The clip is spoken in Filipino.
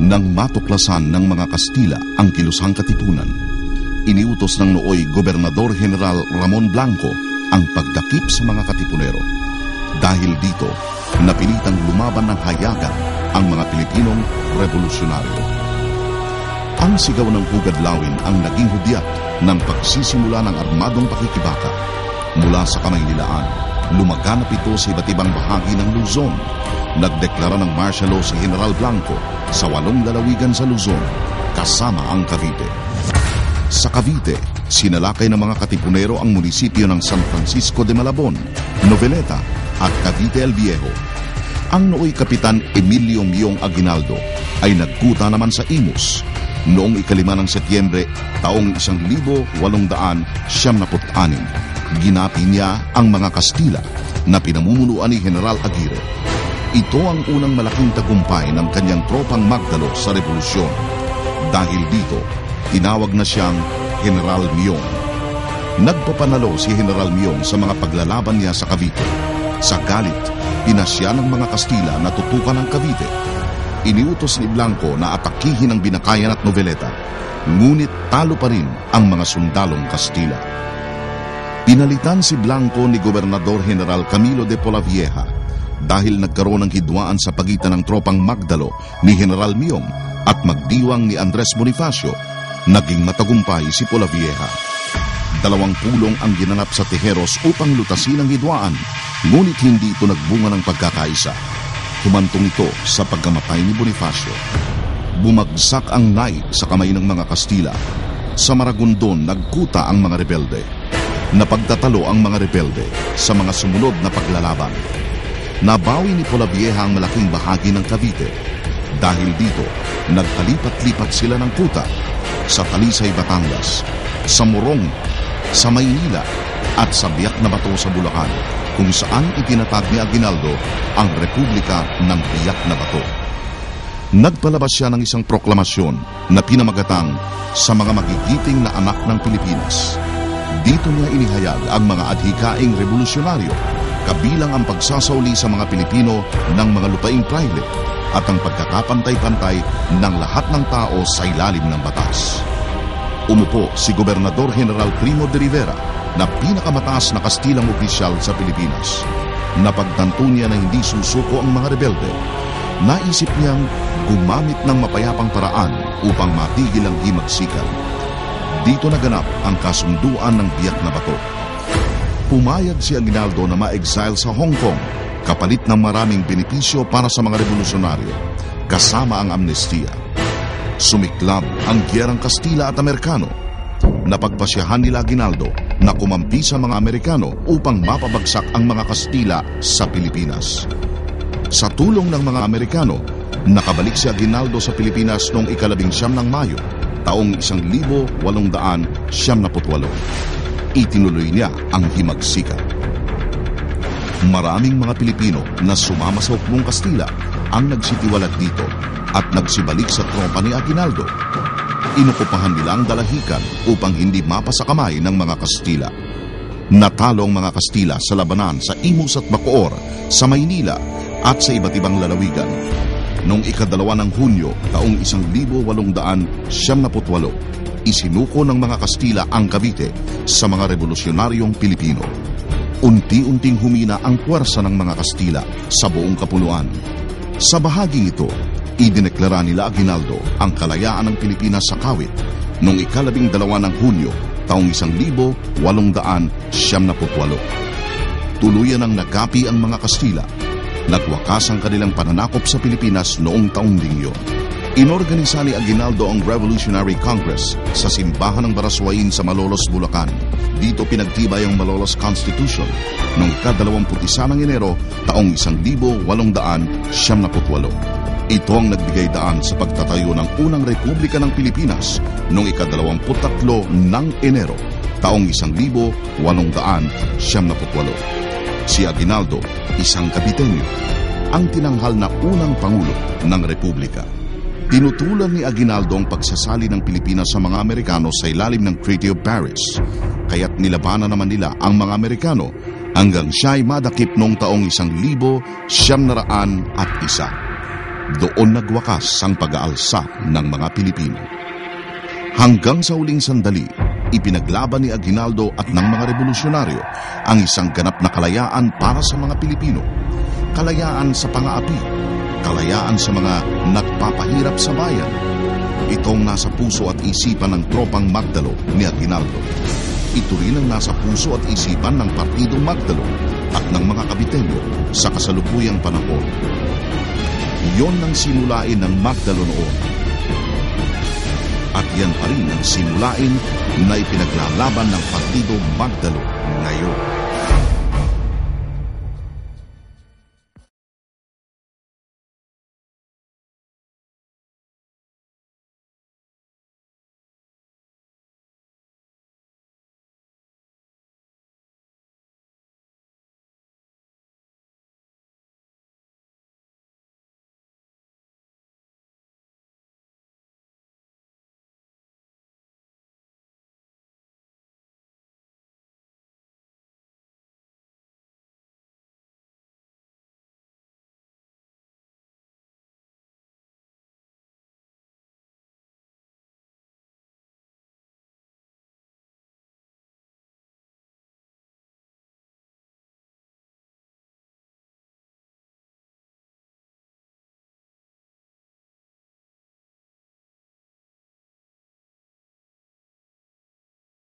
Nang matuklasan ng mga Kastila ang kilusang katipunan, iniutos ng nooy Gobernador General Ramon Blanco ang pagdakip sa mga katipunero. Dahil dito, napilitang lumaban ng hayagan ang mga Pilipinong revolusyonaryo. Ang sigaw ng Hugad Lawin ang naging hudyat ng pagsisimula ng armadong pakikibaka. Mula sa Kamaynilaan, lumaganap ito sa iba't ibang bahagi ng Luzon. Nagdeklara ng martial law si General Blanco sa walong lalawigan sa Luzon, kasama ang Cavite. Sa Cavite, sinalakay ng mga katipunero ang munisipyo ng San Francisco de Malabon, Noveleta at Cavite el Viejo. Ang nooy Kapitan Emilio Miong Aguinaldo ay nagkuta naman sa Imus noong ikalima ng Setyembre taong 1876. Ginapi niya ang mga Kastila na pinamumunuan ni General Aguirre. Ito ang unang malaking tagumpay ng kanyang tropang Magdalo sa revolusyon. Dahil dito, tinawag na siyang General Miong. Nagpapanalo si General Miong sa mga paglalaban niya sa Cavite. Sa galit, pinasya ng mga Kastila na tutukan ang Cavite. Iniutos ni Blanco na atakihin ang Binakayan at Noveleta, ngunit talo pa rin ang mga sundalong Kastila. Pinalitan si Blanco ni Gobernador General Camilo de Polavieja dahil nagkaroon ng hidwaan sa pagitan ng tropang Magdalo ni General Miong at magdiwang ni Andres Bonifacio, naging matagumpay si Polavieja. Dalawang pulong ang ginanap sa Tejeros upang lutasin ang hidwaan, ngunit hindi ito nagbunga ng pagkakaisa. Humantong ito sa pagkamatay ni Bonifacio. Bumagsak ang naik sa kamay ng mga Kastila. Sa Maragondon, nagkuta ang mga rebelde. Napagtatalo ang mga rebelde sa mga sumunod na paglalaban. Nabawi ni Polavieja ang malaking bahagi ng Cavite. Dahil dito, nagkalipat-lipat sila ng kuta sa Talisay, Batangas, sa Morong, sa Maynila at sa Biak na Bato sa Bulacan kung saan itinatag ni Aguinaldo ang Republika ng Biak na Bato. Nagpalabas siya ng isang proklamasyon na pinamagatang sa mga magigiting na anak ng Pilipinas. Dito niya inihayag ang mga adhikaing revolusyonaryo kabilang ang pagsasauli sa mga Pilipino ng mga lupaing praile at ang pagkakapantay-pantay ng lahat ng tao sa ilalim ng batas. Umupo si Gobernador General Primo de Rivera na pinakamataas na kastilang opisyal sa Pilipinas. Napagtanto niya na hindi susuko ang mga rebelde. Naisip niyang gumamit ng mapayapang paraan upang matigil ang himagsikan. Dito naganap ang kasunduan ng biyak na bato. Pumayag si Aguinaldo na ma-exile sa Hong Kong kapalit ng maraming benepisyo para sa mga revolusyonaryo, kasama ang amnestiya. Sumiklab ang giyerang Kastila at Amerikano. Napagpasyahan nila Aguinaldo na kumampi sa mga Amerikano upang mapabagsak ang mga Kastila sa Pilipinas. Sa tulong ng mga Amerikano, nakabalik si Aguinaldo sa Pilipinas noong ikalabing siyam ng Mayo, taong 1878. Itinuloy niya ang himagsikan. Maraming mga Pilipino na sumama sa Hukbong Kastila ang nagsitiwalat dito at nagsibalik sa tropa ni Aguinaldo. Inukupahan nila ang upang hindi mapa sa kamay ng mga Kastila. Natalo ang mga Kastila sa labanan sa Imus at Bacoor, sa Maynila at sa iba't ibang lalawigan. Noong ikadalawa ng Hunyo taong 1878, isinuko ng mga Kastila ang Cavite sa mga revolusyonaryong Pilipino. Unti-unting humina ang puwersa ng mga Kastila sa buong kapuluan. Sa bahaging ito, idineklara nila Aguinaldo ang kalayaan ng Pilipinas sa kawit noong ikalabing dalawa ng Hunyo taong 1878. Tuluyan ang nagapi ang mga Kastila. Nagwakas ang kanilang pananakop sa Pilipinas noong taong ding. Inorganisa ni Aguinaldo ang Revolutionary Congress sa simbahan ng Baraswain sa Malolos, Bulacan. Dito pinagtibay ang Malolos Constitution noong ka-21 ng Enero taong 1878. Ito ang nagbigay daan sa pagtatayo ng unang Republika ng Pilipinas noong ikadalawamputatatlo ng Enero, taong 1878. Si Aguinaldo, isang kapitenyo, ang tinanghal na unang Pangulo ng Republika. Tinutulan ni Aguinaldo ang pagsasali ng Pilipinas sa mga Amerikano sa ilalim ng Treaty of Paris, kaya't nilabanan naman nila ang mga Amerikano hanggang siya'y madakip noong taong 1901 doon nagwakas ang pag-aalsa ng mga Pilipino. Hanggang sa huling sandali, ipinaglaban ni Aguinaldo at ng mga revolusyonaryo ang isang ganap na kalayaan para sa mga Pilipino. Kalayaan sa pangaapi, kalayaan sa mga nagpapahirap sa bayan. Itong nasa puso at isipan ng tropang Magdalo ni Aguinaldo. Ito rin ang nasa puso at isipan ng Partido Magdalo at ng mga kabitenyo sa kasalukuyang panahon. Iyon ang simulain ng Magdalo noon. At yan pa rin ang simulain na ipinaglalaban ng Partido Magdalo ngayon.